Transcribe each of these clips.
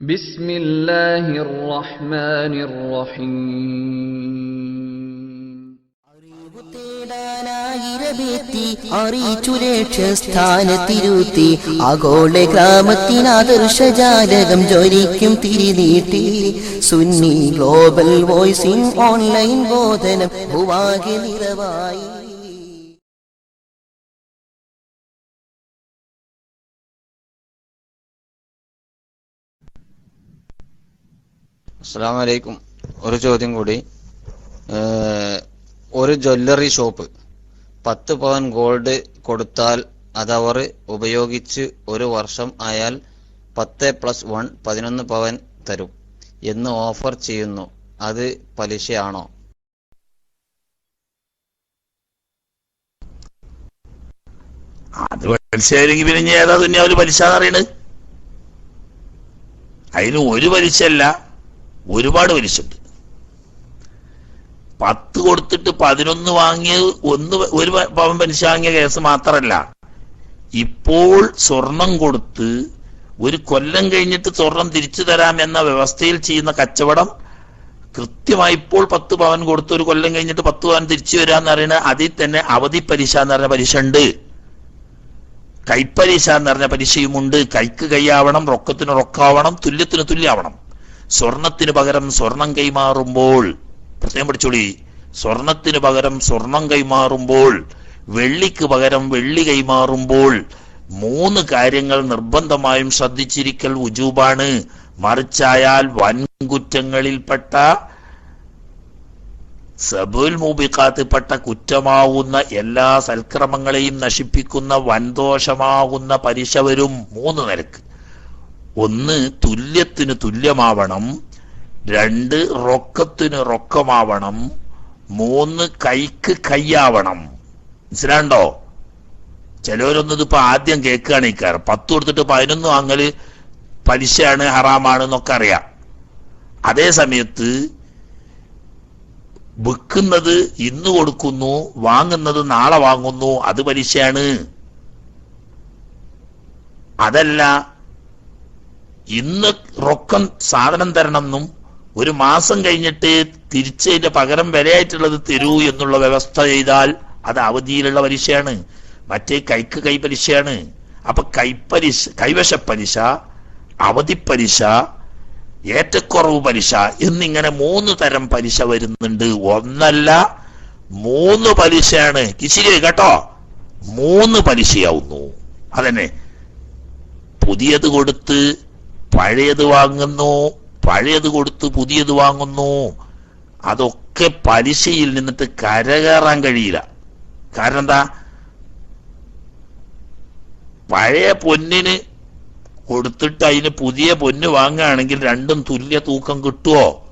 بسم الله الرحمن الرحيم അറിവു തേടാനായിരവെത്തി അറിയിച്ചു ലക്ഷ്യസ്ഥാനത്തിരുത്തി ആഗോള ഗ്രാമത്തിനാദർശജാലകം ജ്വലിക്കും തിരിനീട്ടി സുന്നി ഗ്ലോബൽ വോയിസിംഗ് ഓൺലൈൻ ബോധനം ഭൂവാകെ നിറവായി അസ്സാം വലൈക്കും ഒരു ചോദ്യം കൂടി. ഒരു ജ്വല്ലറി ഷോപ്പ് പത്ത് പവൻ ഗോൾഡ് കൊടുത്താൽ അതവർ ഉപയോഗിച്ച് ഒരു വർഷം ആയാൽ പത്ത് പ്ലസ് വൺ പതിനൊന്ന് പവൻ തരും എന്ന് ഓഫർ ചെയ്യുന്നു. അത് പലിശയാണോ? അത് പലിശയായിരിക്കും പിന്നെ ഏതാ ഏതാ ഒരു പലിശ എന്ന് അറിയണത് അതിന് ഒരു പലിശയല്ല. ഒരുപാട് പലിശയുണ്ട് പത്ത് കൊടുത്തിട്ട് പതിനൊന്ന് വാങ്ങിയത് ഒന്ന് ഒരു പവൻ പലിശ വാങ്ങിയ കേസ് മാത്രമല്ല. ഇപ്പോൾ സ്വർണം കൊടുത്ത് ഒരു കൊല്ലം കഴിഞ്ഞിട്ട് സ്വർണം തിരിച്ചു തരാം എന്ന വ്യവസ്ഥയിൽ ചെയ്യുന്ന കച്ചവടം കൃത്യമായി ഇപ്പോൾ പത്ത് പവൻ കൊടുത്ത് ഒരു കൊല്ലം കഴിഞ്ഞിട്ട് പത്ത് പവൻ തിരിച്ചു വരാന്ന് പറയുന്ന അതിൽ തന്നെ അവധി പലിശ എന്ന് പറഞ്ഞ പലിശ ഉണ്ട് കൈപ്പലിശ എന്ന് പറഞ്ഞ പലിശയുമുണ്ട്. കൈക്ക് കൈയാവണം റൊക്കത്തിന് റൊക്കാവണം തുല്യത്തിന് തുല്യാവണം. സ്വർണത്തിന് പകരം സ്വർണം കൈമാറുമ്പോൾ പ്രത്യേകം പഠിച്ചോളി സ്വർണത്തിന് പകരം സ്വർണം കൈമാറുമ്പോൾ വെള്ളിക്ക് പകരം വെള്ളി കൈമാറുമ്പോൾ മൂന്ന് കാര്യങ്ങൾ നിർബന്ധമായും ശ്രദ്ധിച്ചിരിക്കൽ ഉജൂബാണ്. മറിച്ചായാൽ വൻകുറ്റങ്ങളിൽപ്പെട്ട സബുൽ മൂബിക്കാത്തിൽപ്പെട്ട കുറ്റമാവുന്ന എല്ലാ സൽക്രമങ്ങളെയും നശിപ്പിക്കുന്ന വൻദോഷമാകുന്ന പലിശ വരും മൂന്ന് നിരക്ക്. ഒന്ന് തുല്യത്തിന് തുല്യമാവണം രണ്ട് റൊക്കത്തിന് റൊക്കമാവണം മൂന്ന് കൈക്ക് കൈയാവണം. മനസ്സിലാണ്ടോ? ചിലവരൊന്നും ഇതിപ്പോ ആദ്യം കേൾക്കുകയാണ് കാര്യം. പത്ത് കൊടുത്തിട്ട് പതിനൊന്ന് വാങ്ങൽ പലിശയാണ് ഹറാമാണ് എന്നൊക്കെ അറിയാം. അതേ സമയത്ത് വിൽക്കുന്നത് ഇന്ന് കൊടുക്കുന്നു വാങ്ങുന്നത് നാളെ വാങ്ങുന്നു അത് പലിശയാണ്. അതല്ല ഇന്ന് റൊക്കം സാധനം തരണമെന്നും ഒരു മാസം കഴിഞ്ഞിട്ട് തിരിച്ചതിന്റെ പകരം വിലയായിട്ടുള്ളത് തരൂ എന്നുള്ള വ്യവസ്ഥ ചെയ്താൽ അത് അവധിയിലുള്ള പലിശയാണ്. മറ്റേ കൈക്ക് കൈ പലിശയാണ് അപ്പൊ കൈപ്പലിശ കൈവശ പലിശ അവധി പലിശ ഏറ്റക്കുറവ് പലിശ എന്നിങ്ങനെ മൂന്ന് തരം പലിശ വരുന്നുണ്ട്. ഒന്നല്ല മൂന്ന് പലിശയാണ്. കിശിരി കേട്ടോ? മൂന്ന് പലിശയാവുന്നു. അതന്നെ. പുതിയത് കൊടുത്ത് പഴയത് വാങ്ങുന്നു പഴയത് കൊടുത്ത് പുതിയത് വാങ്ങുന്നു. അതൊക്കെ പലിശയിൽ നിന്നിട്ട് കരകയറാൻ കഴിയില്ല. കാരണം എന്താ? പഴയ പൊന്നിന് കൊടുത്തിട്ട് അതിന് പുതിയ പൊന്ന് വാങ്ങുകയാണെങ്കിൽ രണ്ടും തുല്യ തൂക്കം കിട്ടുമോ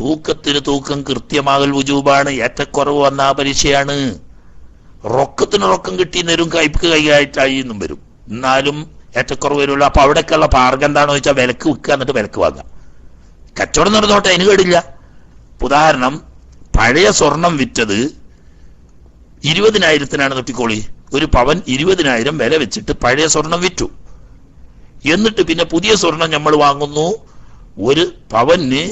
തൂക്കത്തിന് തൂക്കം കൃത്യമാകൽ വുജൂബാണ്. ഏറ്റക്കുറവ് വന്ന പലിശയാണ്. റൊക്കത്തിന് റൊക്കം കിട്ടി നേരും കൈക്ക് കൈയായിട്ടായി എന്നും വരും. എന്നാലും ഏറ്റക്കുറവ് വരുള്ളൂ അപ്പൊ അവിടേക്കുള്ള മാർഗം എന്താണെന്ന് വെച്ചാൽ വിലക്ക് വിൽക്കുക എന്നിട്ട് വിലക്ക് വാങ്ങാം കച്ചവടം നടന്നോട്ടെ അതിന് കേടില്ല. ഉദാഹരണം പഴയ സ്വർണം വിറ്റത് ഇരുപതിനായിരത്തിനാണ് തൊട്ടിക്കോളി. ഒരു പവൻ ഇരുപതിനായിരം വില വെച്ചിട്ട് പഴയ സ്വർണം വിറ്റു. എന്നിട്ട് പിന്നെ പുതിയ സ്വർണം നമ്മൾ വാങ്ങുന്നു. ഒരു പവന്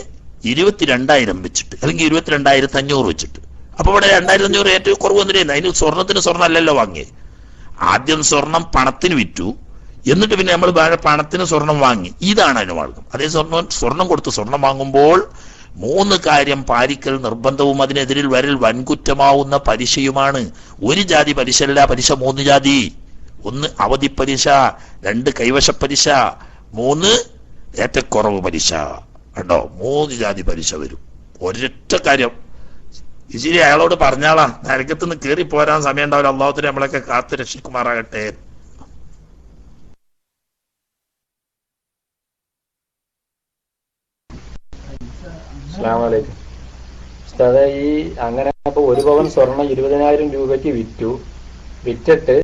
ഇരുപത്തിരണ്ടായിരം വെച്ചിട്ട് അല്ലെങ്കിൽ ഇരുപത്തിരണ്ടായിരത്തി അഞ്ഞൂറ് വെച്ചിട്ട്. അപ്പൊ ഇവിടെ രണ്ടായിരത്തി അഞ്ഞൂറ് ഏറ്റവും കുറവ് വന്നിട്ടേ അതിന് സ്വർണത്തിന് സ്വർണം അല്ലല്ലോ വാങ്ങിയത് ആദ്യം സ്വർണം പണത്തിന് വിറ്റു. എന്നിട്ട് പിന്നെ നമ്മൾ വേറെ പണത്തിന് സ്വർണം വാങ്ങി. ഇതാണ് അതിന് മാർഗം അതേ സ്വർണം സ്വർണം കൊടുത്ത് സ്വർണം വാങ്ങുമ്പോൾ മൂന്ന് കാര്യം പാലിക്കൽ നിർബന്ധവും അതിനെതിരിൽ വരൽ വൻകുറ്റമാവുന്ന പലിശയുമാണ്. ഒരു ജാതി പലിശയല്ല പലിശ മൂന്ന് ജാതി. ഒന്ന് അവധി പലിശ രണ്ട് കൈവശ പലിശ മൂന്ന് ഏറ്റക്കുറവ് പലിശ. കണ്ടോ? മൂന്ന് ജാതി പലിശ വരും. ഒരൊറ്റ കാര്യം. ഇച്ചിരി അയാളോട് പറഞ്ഞാളാ നരകത്തുനിന്ന് കയറി പോരാൻ സമയം ഉണ്ടാവില്ല അള്ളാഹത്തിന് നമ്മളൊക്കെ കാത്തു രക്ഷിക്കുമാറാകട്ടെ ഉസ്താദെ ഈ അങ്ങനെ അപ്പൊ ഒരു പവൻ സ്വർണം ഇരുപതിനായിരം രൂപയ്ക്ക് വിറ്റു. വിറ്റിട്ട്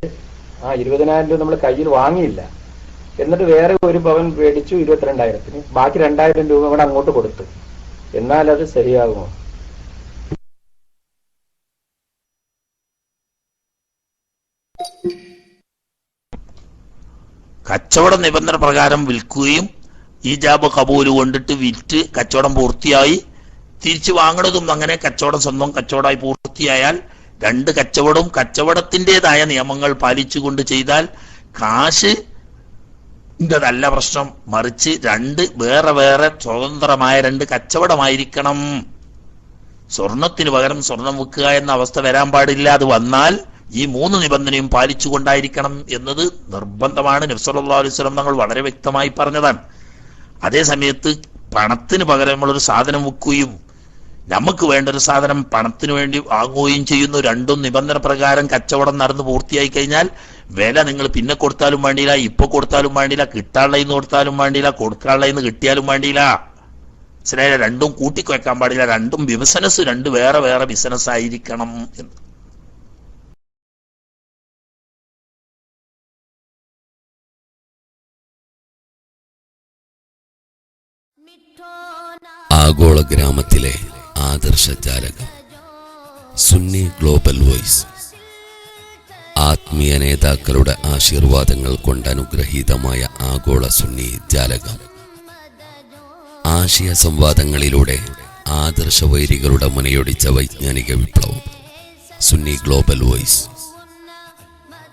ആ ഇരുപതിനായിരം രൂപ നമ്മൾ കയ്യിൽ വാങ്ങിയില്ല. എന്നിട്ട് വേറെ ഒരു പവൻ മേടിച്ചു ഇരുപത്തിരണ്ടായിരത്തിന്. ബാക്കി രണ്ടായിരം രൂപ ഇവിടെ അങ്ങോട്ട് കൊടുത്തു. എന്നാൽ അത് ശരിയാകുമോ? കച്ചവട നിബന്ധന പ്രകാരം വിൽക്കുകയും ഈജാബ് കബൂൽ കൊണ്ടിട്ട് വിറ്റ് കച്ചവടം പൂർത്തിയായി. തിരിച്ചു വാങ്ങണതും അങ്ങനെ കച്ചവടം സ്വന്തം കച്ചവടമായി പൂർത്തിയായാൽ രണ്ട് കച്ചവടവും കച്ചവടത്തിന്റെതായ നിയമങ്ങൾ പാലിച്ചുകൊണ്ട് ചെയ്താൽ കാശ് ഇതല്ല പ്രശ്നം. മറിച്ച് രണ്ട് വേറെ വേറെ സ്വതന്ത്രമായ രണ്ട് കച്ചവടമായിരിക്കണം. സ്വർണത്തിന് പകരം സ്വർണം വെക്കുക എന്ന അവസ്ഥ വരാൻ പാടില്ല. അത് വന്നാൽ ഈ മൂന്ന് നിബന്ധനയും പാലിച്ചുകൊണ്ടായിരിക്കണം എന്നത് നിർബന്ധമാണ്. നബ്സല്ലാ അലൈഹി സ്വലം തങ്ങൾ വളരെ വ്യക്തമായി പറഞ്ഞതാണ്. അതേ സമയത്ത് പണത്തിന് പകരം നമ്മളൊരു സാധനം വെക്കുകയും നമുക്ക് വേണ്ട ഒരു സാധനം പണത്തിന് വേണ്ടി വാങ്ങുകയും ചെയ്യുന്നു രണ്ടും നിബന്ധന പ്രകാരം കച്ചവടം നടന്ന് പൂർത്തിയായി കഴിഞ്ഞാൽ വില നിങ്ങൾ പിന്നെ കൊടുത്താലും വേണ്ടിയില്ല ഇപ്പൊ കൊടുത്താലും വേണ്ടിയില്ല കിട്ടാനുള്ള ഇന്ന് കൊടുത്താലും വേണ്ടിയില്ല കൊടുക്കാനുള്ള ഇന്ന് കിട്ടിയാലും വേണ്ടിയില്ല. മനസ്സിലായില്ല? രണ്ടും കൂട്ടിക്കുവെക്കാൻ പാടില്ല. രണ്ടും ബിസിനസ് രണ്ട് വേറെ വേറെ ബിസിനസ് ആയിരിക്കണം എന്ന്. ആഗോള ഗ്രാമത്തിലെ ആദർശ ജാലകം സുന്നി ഗ്ലോബൽ വോയിസ്. ആത്മീയ നേതാക്കളുടെ ആശീർവാദങ്ങൾ കൊണ്ട് അനുഗ്രഹീതമായ ആഗോള സുന്നി ജാലകം. ആശയ സംവാദങ്ങളിലൂടെ ആദർശ വൈരികളുടെ മുനയൊടിച്ച വൈജ്ഞാനിക വിപ്ലവം സുന്നി ഗ്ലോബൽ വോയിസ്.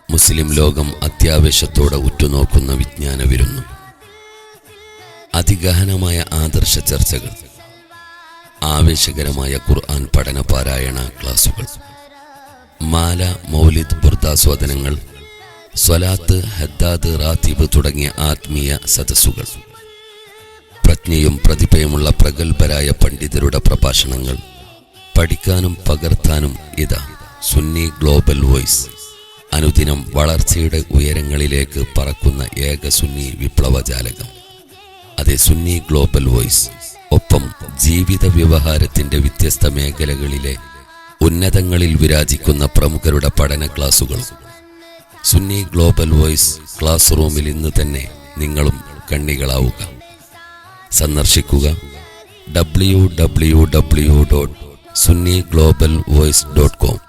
മുസ്ലിം ലോകം അത്യാവേശത്തോടെ ഉറ്റുനോക്കുന്ന വിജ്ഞാന വിരുന്നു അതിഗഹനമായ ആദർശ ചർച്ചകൾ. ആവേശകരമായ ഖുർആൻ പഠന പാരായണ ക്ലാസുകൾ. മാല മൗലിദ് ബുർദാസ്വാദനങ്ങൾ സ്വലാത്ത് ഹദ്ദാദ് റാത്തീബ് തുടങ്ങിയ ആത്മീയ സദസ്സുകൾ. പ്രജ്ഞയും പ്രതിഭയുമുള്ള പ്രഗത്ഭരായ പണ്ഡിതരുടെ പ്രഭാഷണങ്ങൾ പഠിക്കാനും പകർത്താനും ഇതാ സുന്നി ഗ്ലോബൽ വോയിസ്. അനുദിനം വളർച്ചയുടെ ഉയരങ്ങളിലേക്ക് പറക്കുന്ന ഏക സുന്നി വിപ്ലവജാലകം. അതെ സുന്നി ഗ്ലോബൽ വോയിസ്. ഒപ്പം ജീവിത വ്യവഹാരത്തിന്റെ വ്യത്യസ്ത മേഖലകളിലെ ഉന്നതങ്ങളിൽ വിരാജിക്കുന്ന പ്രമുഖരുടെ പഠന ക്ലാസുകളും സുന്നി ഗ്ലോബൽ വോയിസ് ക്ലാസ് റൂമിൽ ഇന്ന് തന്നെ നിങ്ങളും കണ്ണികളാവുക. സന്ദർശിക്കുക. W W W dot Sunni global voice dot com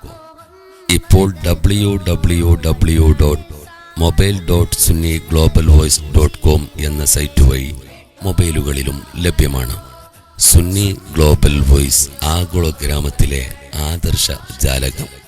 ഇപ്പോൾ W W W dot mobile dot Sunni global voice dot com എന്ന സൈറ്റ് വഴി മൊബൈലുകളിലും ലഭ്യമാണ്. സുന്നി ഗ്ലോബൽ വോയിസ് ആഗോള ഗ്രാമത്തിലെ ആദർശ ജാലകം.